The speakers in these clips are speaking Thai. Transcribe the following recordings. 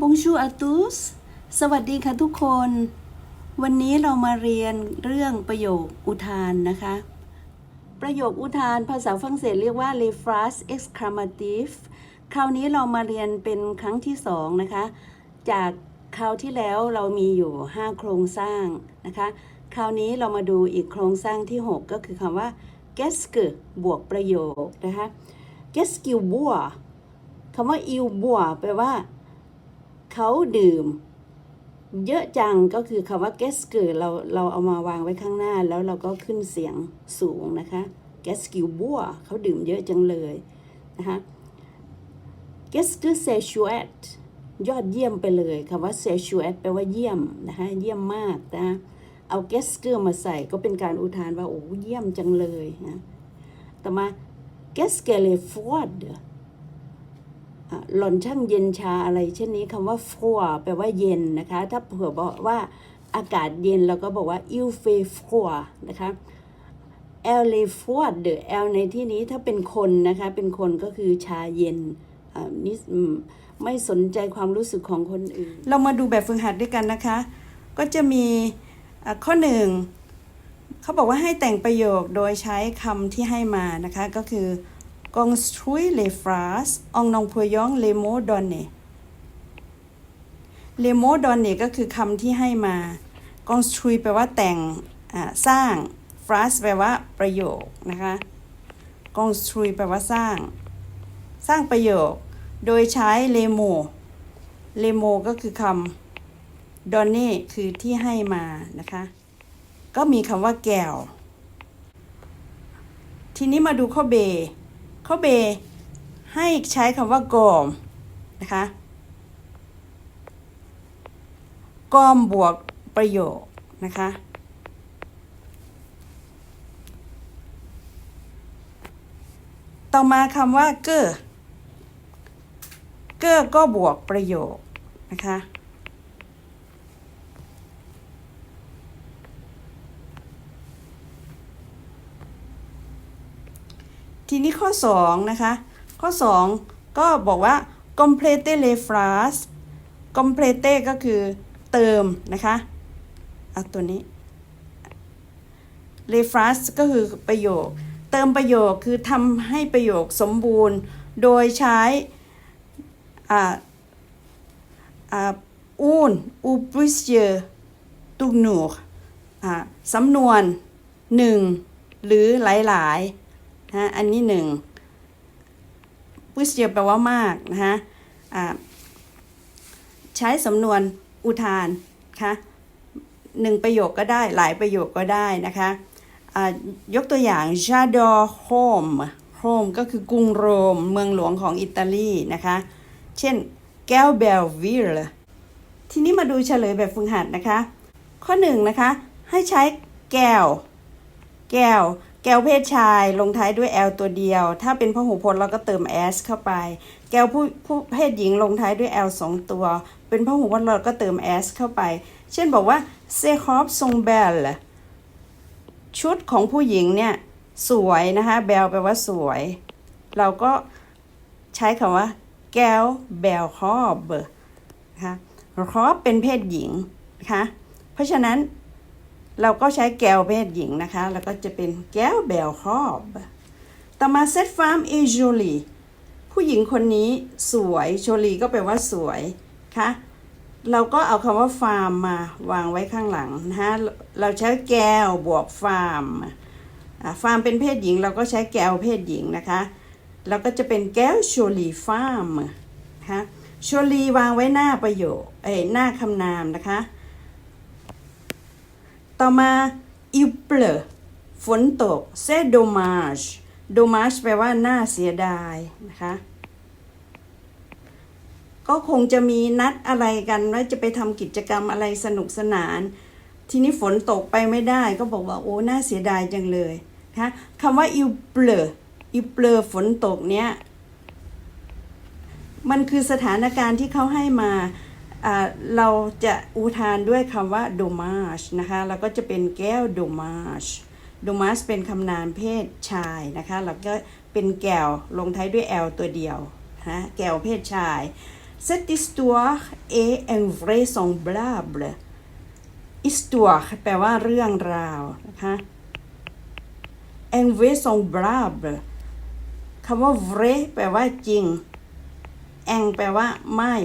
Bonjour à tous สวัสดีค่ะทุกคน วันนี้เรามาเรียนเรื่องประโยคอุทานนะคะ ประโยคอุทานภาษาฝรั่งเศสเรียกว่า le phrase exclamative คราวนี้เรามาเรียนเป็นครั้งที่สองนะคะ จากคราวที่แล้วเรามีอยู่ 5 โครงสร้างนะคะ คราวนี้เรามาดูอีกโครงสร้างที่ 6 ก็คือคำว่า qu'est-ce que บวกประโยคนะคะ qu'est-ce qu'il b o คำว่า il boit แปลว่า เขาดื่ม เยอะจังก็คือคำว่า guess เกิดเราเราเอามาวางไว้ข้างหน้า แล้วเราก็ขึ้นเสียงสูงนะคะ guess กิวบัวเขาดื่มเยอะจังเลยนะคะ guess คือ s e c h u e t ยอดเยี่ยมไปเลยคำว่า s e c h u e t แปลว่าเยี่ยมนะคะเยี่ยมมากนะเอา guess เกอมาใส่ก็เป็นการอุทานว่าโอ้เยี่ยมจังเลยนะต่อมา guess que le froid หล่อนช่างเย็นชาอะไร เช่นนี้คำว่า froid แปลว่าเย็นนะคะ ถ้าเผื่อบอกว่าอากาศเย็นเราก็บอกว่า il fait froid นะคะ elle est froide elle ในที่นี้ถ้าเป็นคนนะคะ เป็นคนก็คือชาเย็นอ่านี่ไม่สนใจความรู้สึกของคนอื่น เรามาดูแบบฝึกหัดด้วยกันนะคะ ก็จะมีะข้อหนึ่งเขาบอกว่าให้แต่งประโยคโดยใช้คำที่ให้มานะคะ ก็คือ construire les phrases en employant les mots donnés les mots donnés ก็คือคำที่ให้มา construire แปลว่าแต่งอ่าสร้าง phrase แปลว่าประโยคนะคะ construire แปลว่าสร้าง สร้างประโยค โดยใช้ les mots les mots ก็คือคำ donné คือที่ให้มานะคะ ก็มีคำว่าแก้วทีนี้มาดูข้อเบ เข้อเบให้ใช้คำว่ากอมนะคะกอมบวกประโยคนะคะ ต่อมาคำว่าเกอเกอก็บวกประโยคนะคะ ทีนี้ข้อ 2 นะคะ ข้อ 2 ก็บอกว่า complete le phrase complete ก็คือเติมนะคะเอาตัวนี้ le phrase ก็คือประโยค เติมประโยคคือทำให้ประโยคสมบูรณ์ โดยใช้อ่าอ่า un ou plusieurs tournures อ่าสำนวนหนึ่งหรือหลาย ๆ นะอันนี้หนึ่งพุชเยแปลว่ามากนะฮะใช้สำนวนอุทานคะหนึ่งประโยคก็ได้หลายประโยคก็ได้นะคะอ่ายกตัวอย่าง j'adore Rome Rome ก็คือกรุงโรมเมืองหลวงของอิตาลีนะคะ เช่น g a l b e l v i l l e ทีนี้มาดูเฉลยแบบฝึกหัดนะคะ ข้อหนึ่งนะคะ ให้ใช้แก้ว แก้ว แก้วเพศชายลงท้ายด้วย l ตัวเดียว ถ้าเป็นพหูพจน์เราก็เติม s เข้าไป แก้วผู้ผู้เพศหญิงลงท้ายด้วย l สองตัว เป็นพหูพจน์เราก็เติม s เข้าไป เช่นบอกว่า c e h o p son belle ชุดของผู้หญิงเนี่ยสวยนะคะ belle แปลว่าสวย เราก็ใช้คำว่า แก้ว belle robe นะคะ robe เป็นเพศหญิงนะคะเพราะฉะนั้น เราก็ใช้แก้วเพศหญิงนะคะ แล้วก็จะเป็นแก้วเบลคอบ ต่อมาเซตฟาร์มเอจลีผู้หญิงคนนี้สวยโชลีก็แปลว่าสวยค่ะเราก็เอาคำว่าฟาร์มมาวางไว้ข้างหลังนะคะเราใช้แก้วบวกฟาร์ม ฟาร์มเป็นเพศหญิง เราก็ใช้แก้วเพศหญิงนะคะแล้วก็จะเป็นแก้วโชลีฟาร์มนะคะโชลีวางไว้หน้าประโยคเอ้หน้าคำนามนะคะ ต่อมา il pleut ฝนตก c'est dommage dommage แปลว่าน่าเสียดายนะคะ ก็คงจะมีนัดอะไรกันว่าจะไปทำกิจกรรมอะไรสนุกสนาน ทีนี้ฝนตกไปไม่ได้ก็บอกว่าโอ้น่าเสียดายจังเลยนะคะคำว่า il pleut il pleut ฝนตกเนี้ยมันคือสถานการณ์ที่เขาให้มาอ่า เราจะอุทานด้วยคำว่า dommage นะคะ แล้วก็จะเป็นแก้ว dommage dommage เป็นคำนามเพศชายนะคะ แล้วก็เป็นแก้วลงท้ายด้วย l ตัวเดียวนะแก้วเพศชาย cette histoire est invraisemblable histoire แปลว่าเรื่องราวนะคะ invraisemblable คำว่า vrai แปลว่าจริง en แปลว่าไม่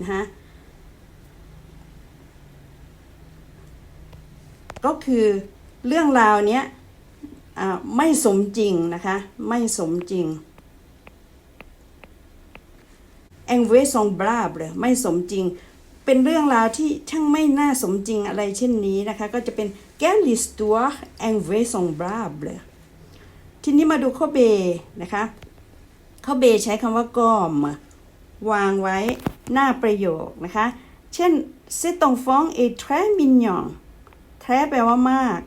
นะคะ ก็คือเรื่องราวเนี้ยไม่สมจริงนะคะ ไม่สมจริง invraisemblable ไม่สมจริง เป็นเรื่องราวที่ช่างไม่น่าสมจริงอะไรเช่นนี้นะคะ ก็จะเป็น quelle histoire invraisemblable ทีนี้มาดูข้อเบนะคะข้อเบใช้คำว่ากอม วางไว้หน้าประโยคนะคะ เช่น cet enfant est très mignon แท้แปลว่ามาก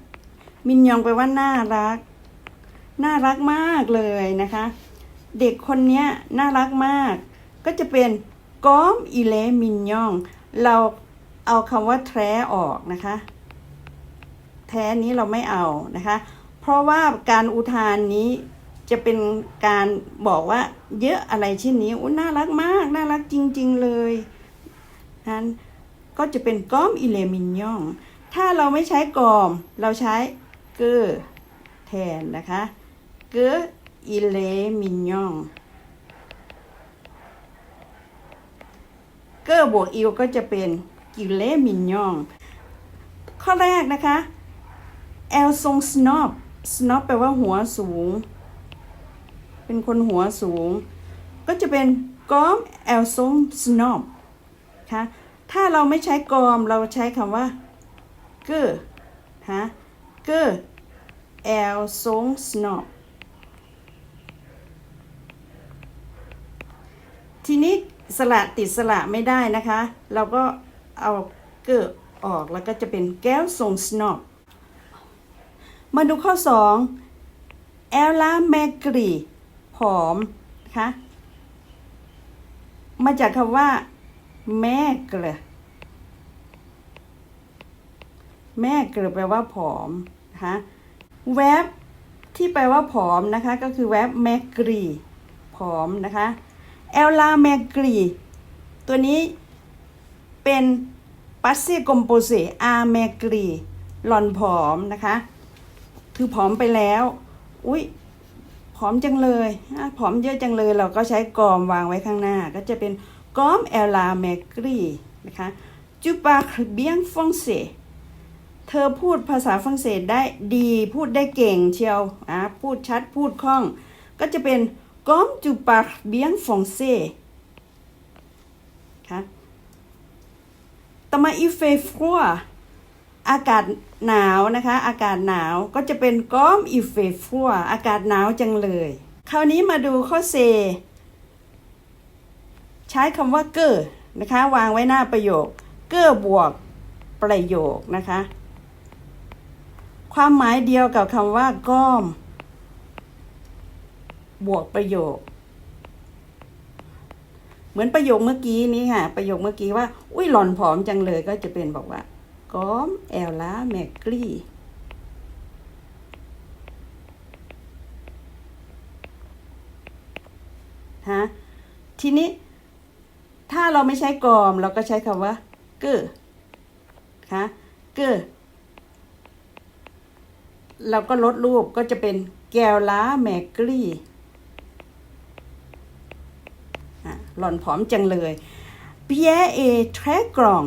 มินยองแปลว่าน่ารัก น่ารักมากเลยนะคะ เด็กคนนี้น่ารักมาก ก็จะเป็นกอมอิเลมินยอง เราเอาคำว่าแท้ออกนะคะ แท้นี้เราไม่เอานะคะ เพราะว่าการอุทานนี้จะเป็นการบอกว่าเยอะอะไรเช่นนี้อุ้น่ารักมาก น่ารักจริง ๆ เลยนั้นก็จะเป็นกอมอิเลมินยอง ถ้าเราไม่ใช้กอม เราใช้เกอแทนนะคะเกออิเลมินยองเกอร์บวกอิวก็จะเป็นกิเลมินยองข้อแรกนะคะแอลทรงสโนบสโนบแปลว่าหัวสูง เป็นคนหัวสูง ก็จะเป็นกอมแอลทรงสโนบค่ะถ้าเราไม่ใช้กอมเราใช้คำว่า กอฮะเกอแอลทรงสโนบทีนี้สระติดสระไม่ได้นะคะ เราก็เอาเกิดออกแล้วก็จะเป็นแก้วทรงสโนบมาดูข้อ 2 แอลลาแมกรีผอมนะคะมาจากคำว่าแม่เกลือ แม่เกลือแปลว่าผอมนะคะแวบที่แปลว่าผอมนะคะ ก็คือแวบแมกรีผอมนะคะแอลลาแมกรีตัวนี้เป็นปัสเซคอมโปเซอาแมกรีหล่อนผอมนะคะ คือผอมไปแล้ว อุ้ยผอมจังเลยผอมเยอะจังเลยเราก็ใช้กอมวางไว้ข้างหน้า ก็จะเป็นกอมแอลลาแมกรีนะคะจูปาเบียงฟงเซ เธอพูดภาษาฝรั่งเศสได้ดีพูดได้เก่งเชียวอะพูดชัดพูดคล่อง ก็จะเป็น comme tu parles bien français ค่ะต่อมา il fait froid อากาศหนาวนะคะ อากาศหนาวก็จะเป็น comme il fait froid อากาศหนาวจังเลย คราวนี้มาดูข้อเซใช้คำว่าเกอร์นะคะ วางไว้หน้าประโยค เกอร์บวกประโยคนะคะ ความหมายเดียวกับคำว่าก้อม บวกประโยค เหมือนประโยคเมื่อกี้นี้ค่ะ ประโยคเมื่อกี้ว่า อุ้ยหล่อนผอมจังเลยก็จะเป็นบอกว่า ก้อม แอลลาแมกรีฮะทีนี้ถ้าเราไม่ใช้กอม เราก็ใช้คำว่า เกอค่ะเกอ เราก็ลดรูปก็จะเป็นแกวล้าแมกรี่หล่อนผอมจังเลยปีแยเอแทรกรอง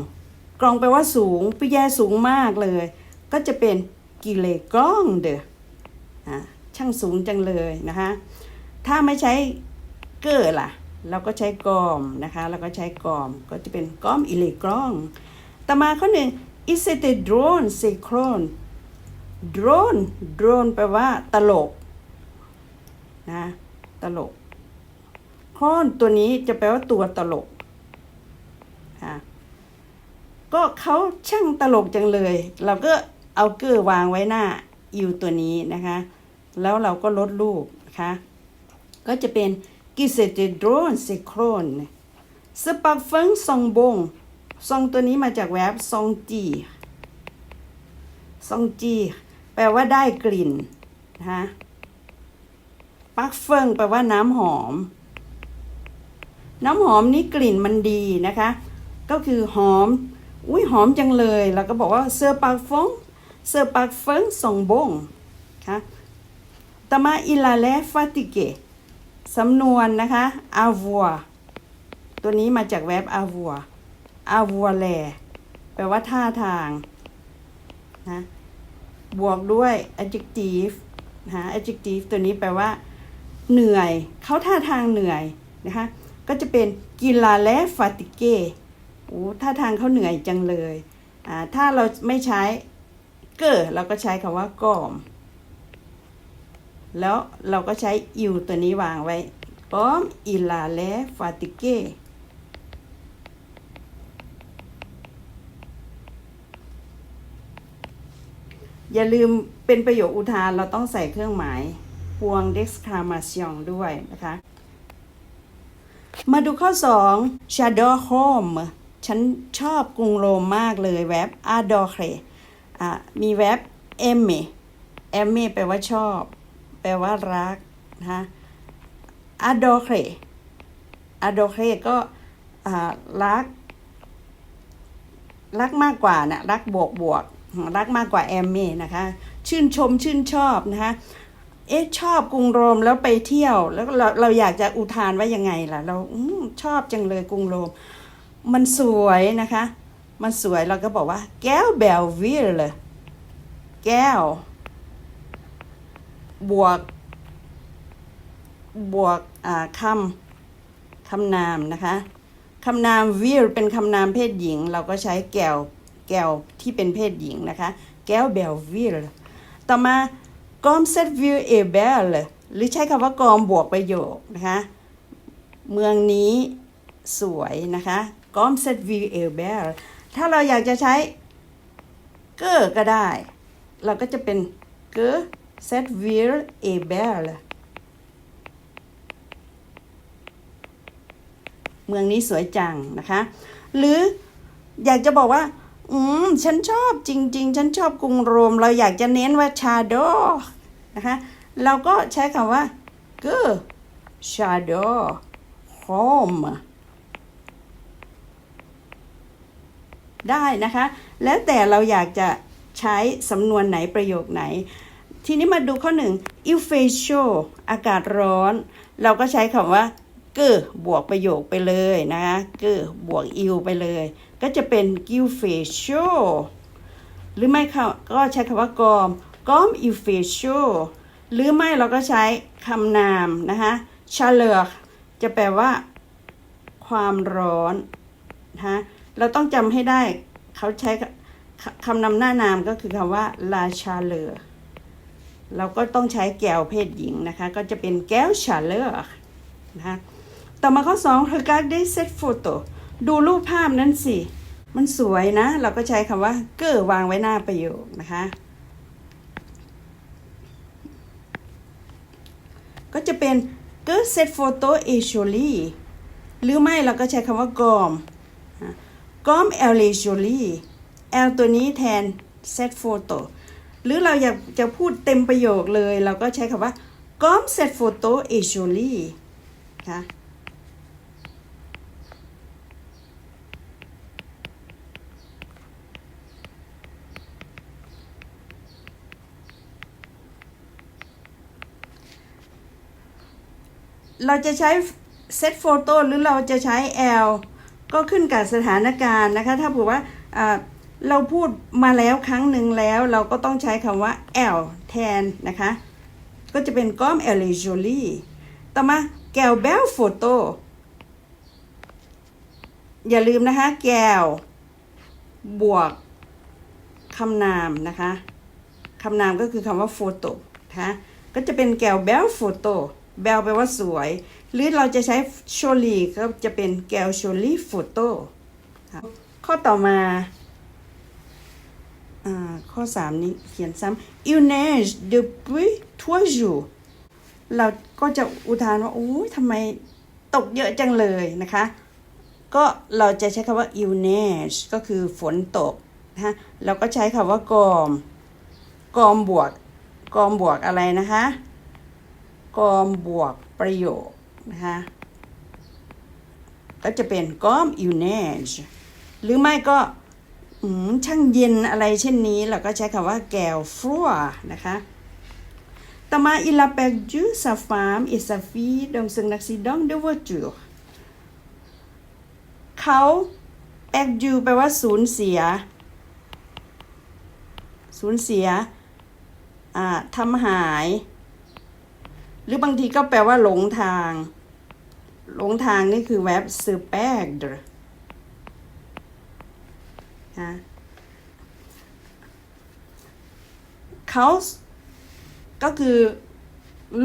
กรองแปลว่าสูงปีแยสูงมากเลย ก็จะเป็นกิเลกรองเดอช่างสูงจังเลยนะคะถ้าไม่ใช้เกอร์ล่ะ เราก็ใช้กอมนะคะเราก็ใช้กอมก็จะเป็นกอมอิเลกรอง ต่อมาข้อหนึ่ง is it a drone say clone drone drone แปลว่าตลกนะตลกคอนตัวนี้จะแปลว่าตัวตลกค่ะก็เขาช่างตลกจังเลย เราก็เอาเกอร์วางไว้หน้าอิวตัวนี้นะคะ แล้วเราก็ลดรูปนะคะก็จะเป็นกิเซตโดรนเซโครนสปักเฟิงซองบงซองตัวนี้มาจากแว็บซองจีซองจี แปลว่าได้กลิ่นนะคะปักเฟิงแปลว่าน้ำหอม น้ำหอมนี้กลิ่นมันดีนะคะ ก็คือหอม อุ้ยหอมจังเลยเราก็บอกว่าเซอร์ปากฟงเซอร์ปากเฟิงส่งบงค่ะตมาอิลาเลฟาติเกสำนวนนะคะ avoir ตัวนี้มาจากแว็บ avoir avoir แลแปลว่าท่าทางนะ บวกด้วย adjective นะ adjective ตัวนี้แปลว่า เหนื่อย เขาท่าทางเหนื่อยนะคะ ก็จะเป็นกีฬาและฟาติเกโอ้ท่าทางเขาเหนื่อยจังเลยอ่าถ้าเราไม่ใช้เกอเราก็ใช้คำว่ากอม แล้วเราก็ใช้อิวตัวนี้วางไว้กอมอิลาและฟาติเก อย่าลืมเป็นประโยคอุทานเราต้องใส่เครื่องหมายพวง d'exclamation ด้วยนะคะ มาดูข้อ2 j'adore home ฉันชอบกรุงโรมมากเลยแว็บ adore อะมีแว็บ aimer aimer แปลว่าชอบ แปลว่ารักนะคะ adore adore ก็อ่ารัก รักมากกว่านะรักบวกบวก รักมากกว่าแอมเม่นะคะ ชื่นชมชื่นชอบนะคะเอ๊ะชอบกรุงโรมแล้วไปเที่ยว แล้วเราเราอยากจะอุทานว่ายังไงล่ะ เราอชอบจังเลยกรุงโรม มันสวยนะคะ มันสวยเราก็บอกว่า แก้วเบลวิลเลยแก้ว บวก บวกอ่าคำคำนามนะคะคำนามวิลเป็นคำนามเพศหญิง เราก็ใช้แก้ว แก้วที่เป็นเพศหญิงนะคะ แก้วเบลวิลต่อมากอมเซตวิลเอเบลหรือใช้คำว่ากอมบวกประโยคนะคะ เมืองนี้สวยนะคะกอมเซตวิลเอเบลถ้าเราอยากจะใช้เกอก็ได้ เราก็จะเป็นเกอเซตวิลเอเบลเมืองนี้สวยจังนะคะ หรืออยากจะบอกว่า อืม ฉันชอบจริง ๆ ฉันชอบกรุงโรม เราอยากจะเน้นว่าชาโดนะคะเราก็ใช้คำว่ากอชาโดโฮมได้นะคะ แล้วแต่เราอยากจะใช้สำนวนไหนประโยคไหน ทีนี้มาดูข้อหนึ่ง il f a chaud อากาศร้อน เราก็ใช้คำว่าเกอบวกประโยคไปเลยนะคะเกอบวกอิวไปเลย ก็จะเป็น il fait chaud หรือไม่ก็ใช้คำว่ากอมกอม il fait chaud หรือไม่เราก็ใช้คำนามนะคะ chaleur จะแปลว่า ความร้อนนะคะเราต้องจำให้ได้เขาใช้คำนำหน้านามก็คือคำว่า la chaleur เราก็ต้องใช้แก้วเพศหญิงนะคะ ก็จะเป็นแก้ว chaleur นะคะต่อมาข้อ2 regardez cette photo ดูรูปภาพนั้นสิ มันสวยนะ เราก็ใช้คำว่าเกอวางไว้หน้าประโยคนะคะ ก็จะเป็น que cette photo est jolie หรือไม่เราก็ใช้คำว่ากอม comme elle est jolie elle ตัวนี้แทน cette photo หรือเราอยากจะพูดเต็มประโยคเลย เราก็ใช้คำว่า comme cette photo est jolie ค่ะ เราจะใช้เซตโฟโต้หรือเราจะใช้ L ก็ขึ้นกับสถานการณ์นะคะ ถ้าเผื่อว่าเราพูดมาแล้วครั้งหนึ่งแล้ว เราก็ต้องใช้คำว่า L แทนนะคะ ก็จะเป็นก้อม L j o l i ต่อมาแกวเบลโฟโต้อย่าลืมนะคะ แกวบวกคำนามนะคะคำนามก็คือคำว่าโฟโต้นะคะก็จะเป็นแกวเบลโฟโต้ เบลแปลว่าสวย หรือเราจะใช้โชลีก็จะเป็นแก้วโชลีโฟโต้ข้อต่อมาอ่าข้อ 3 นี้เขียนซ้ำ il neige depuis trois jours เราก็จะอุทานว่า โอ้ยทำไมตกเยอะจังเลยนะคะ ก็เราจะใช้คำว่า il neige ก็คือฝนตกนะะเราก็ใช้คำว่ากอม กอมบวก กอมบวกอะไรนะคะ กอมบวกประโยคนะคะก็จะเป็น comme il neige หรือไม่ก็อืมช่างเย็นอะไรเช่นนี้ เราก็ใช้คำว่า quel froid นะคะต่อมา il a perdu sa femme et sa fille dans un accident de voiture เขา perdu แปลว่าสูญเสีย สูญเสียอ่าทำหาย หรือบางทีก็แปลว่าหลงทาง หลงทางนี่คือ verb se perdre นะเขาก็คือ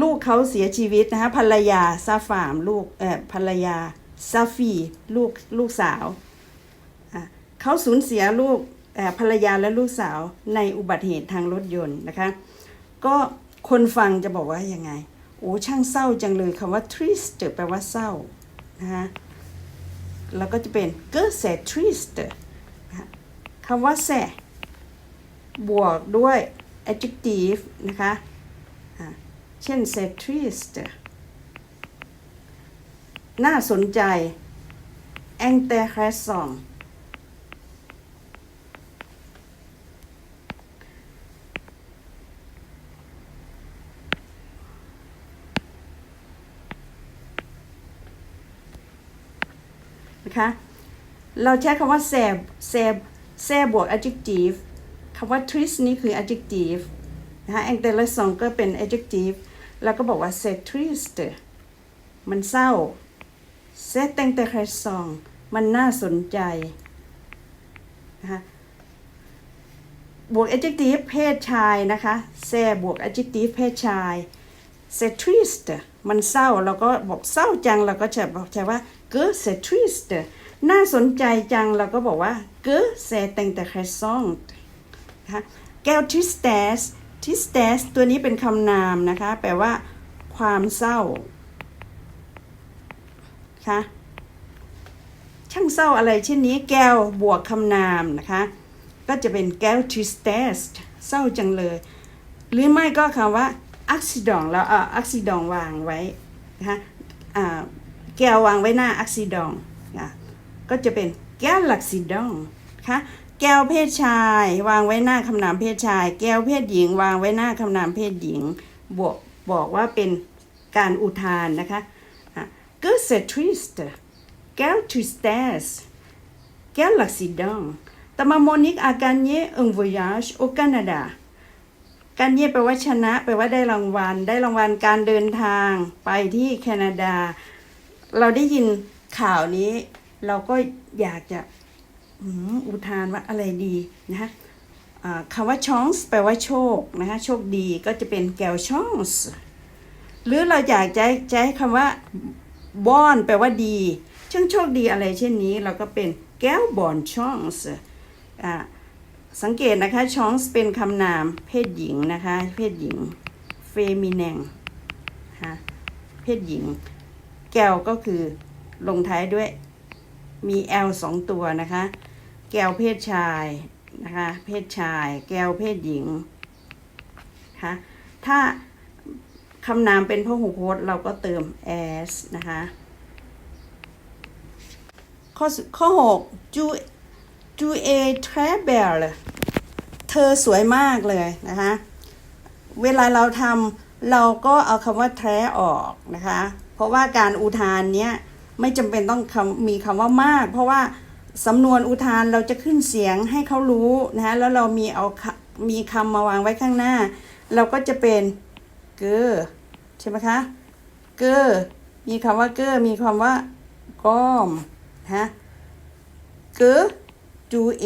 ลูกเขาเสียชีวิตนะคะภรรยาซาฟามลูกเอ่อภรรยาซาฟีลูกลูกสาวเขาสูญเสียลูกภรรยาและลูกสาวในอุบัติเหตุทางรถยนต์นะคะ ก็คนฟังจะบอกว่ายังไง โอ้ช่างเศร้าจังเลยคำว่า trist แปลว่าเศร้านะคะแล้วก็จะเป็น que c'est triste นะคำว่า c'est บวกด้วย adjective นะคะเช่น c'est triste น่าสนใจ intéressant นะคะ เราใช้คำว่าแซบแซบแซบบวก adjective คำว่า trist นี่คือ adjective นะคะ intéressant ก็เป็น adjective แล้วก็บอกว่า c'est triste มันเศร้า c'est intéressant มันน่าสนใจนะคะบวก adjective เพศชายนะคะแซ่บวก adjective เพศชาย c'est triste มันเศร้าเราก็บอกเศร้าจังเราก็จะบอกใช้ว่า que c'est triste น่าสนใจจังเราก็บอกว่า que c'est intéressant นะคะ quel tristesse tristesse ตัวนี้เป็นคำนามนะคะแปลว่า ความเศร้าค่ะช่างเศร้าอะไรเช่นนี้แก้วบวกคำนามนะคะ ก็จะเป็นแก้ว tristesse เศร้าจังเลย หรือไม่ก็คำว่า accident เราเอา accident วางไว้นะคะแก้ววางไว้หน้า accident นะก็จะเป็นแก้ว accident นะคะแก้วเพศชาย วางไว้หน้าคำนามเพศชาย แก้วเพศหญิง วางไว้หน้าคำนามเพศหญิงบวกบอกว่าเป็นการอุทานนะคะอะ que c'est triste quelle tristesse quel accident ต่อมาโมนิกอาการเย่ un voyage au Canada การเย่แปลว่าชนะแปลว่าได้รางวัล ได้รางวัลการเดินทางไปที่แคนาดา เราได้ยินข่าวนี้ เราก็อยากจะอุทานว่าอะไรดีนะคะคำว่า chance แปลว่าโชคนะคะโชคดีก็จะเป็นแก้ว chance หรือเราอยากจใช้คำว่าบอนแปลว่าดีช่างโชคดีอะไรเช่นนี้ เราก็เป็นแก้วบอนชองส์อ่า สังเกตนะคะชองสเป็นคำนามเพศหญิงนะคะ เพศหญิงเฟมินงฮะเพศหญิง แก้วก็คือลงท้ายด้วยมี L สองตัวนะคะ แก้วเพศชายนะคะ เพศชาย แก้วเพศหญิงคะถ้าคำนามเป็นพหูพจน์เราก็เติม as นะคะ ข้อข้อหกจูจูเอทร เธอสวยมากเลยนะคะ เวลาเราทำเราก็เอาคำว่าแทรออกนะคะ เพราะว่าการอุทานเนี้ยไม่จำเป็นต้องคำมีคำว่ามาก เพราะว่าสำนวนอุทานเราจะขึ้นเสียงให้เขารู้นะคะแล้วเรามีเอาคมีคำมาวางไว้ข้างหน้า เราก็จะเป็นเกอใช่ไหมคะเกอมีคำว่าเกอมีคำว่าก้อมฮะเกอจูเอ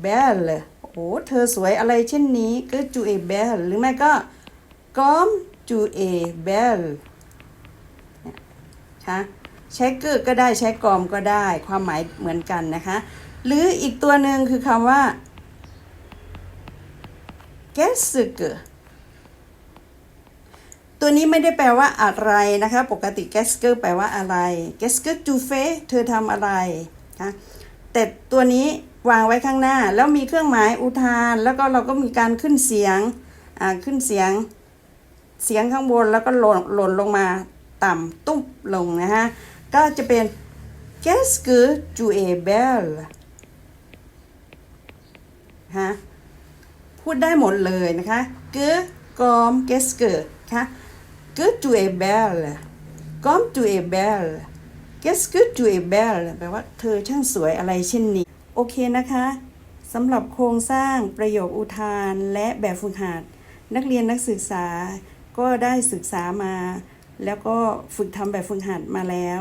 เบล โอ้เธอสวยอะไรเช่นนี้กอจูเอเบลหรือไม่ก็กอมจูเอเบลคะใช้เกอก็ได้ใช้กอมก็ได้ความหมายเหมือนกันนะคะ หรืออีกตัวหนึ่งคือคำว่า qu'est-ce que ตัวนี้ไม่ได้แปลว่าอะไรนะคะ ปกติ gesker แปลว่าอะไร gesker tu fais เธอทำอะไรนะแต่ตัวนี้ วางไว้ข้างหน้า แล้วมีเครื่องหมายอุทาน แล้วก็เราก็มีการขึ้นเสียงอ่าขึ้นเสียงเสียงข้างบนแล้วก็หล่นหล่นลงมาต่ำตุ๊บลงนะฮะ ก็จะเป็น qu'est-ce que tu es belle ฮะพูดได้หมดเลยนะคะ que comme qu'est-ce que ค่ะ que tu es belle comme tu es belle qu'est-ce que tu es belle แปลว่าเธอช่างสวยอะไรเช่นนี้ โอเคนะคะสำหรับโครงสร้างประโยคอุทานและแบบฝึกหัดนักเรียนนักศึกษาก็ได้ศึกษามา แล้วก็ฝึกทำแบบฝึกหัดมาแล้ว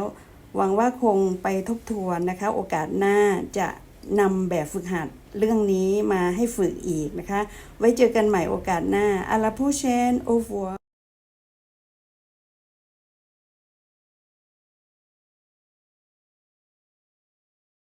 หวังว่าคงไปทบทวนนะคะ โอกาสหน้าจะนำแบบฝึกหัดเรื่องนี้มาให้ฝึกอีกนะคะ ไว้เจอกันใหม่โอกาสหน้าอาลาพูเชนโอฟัว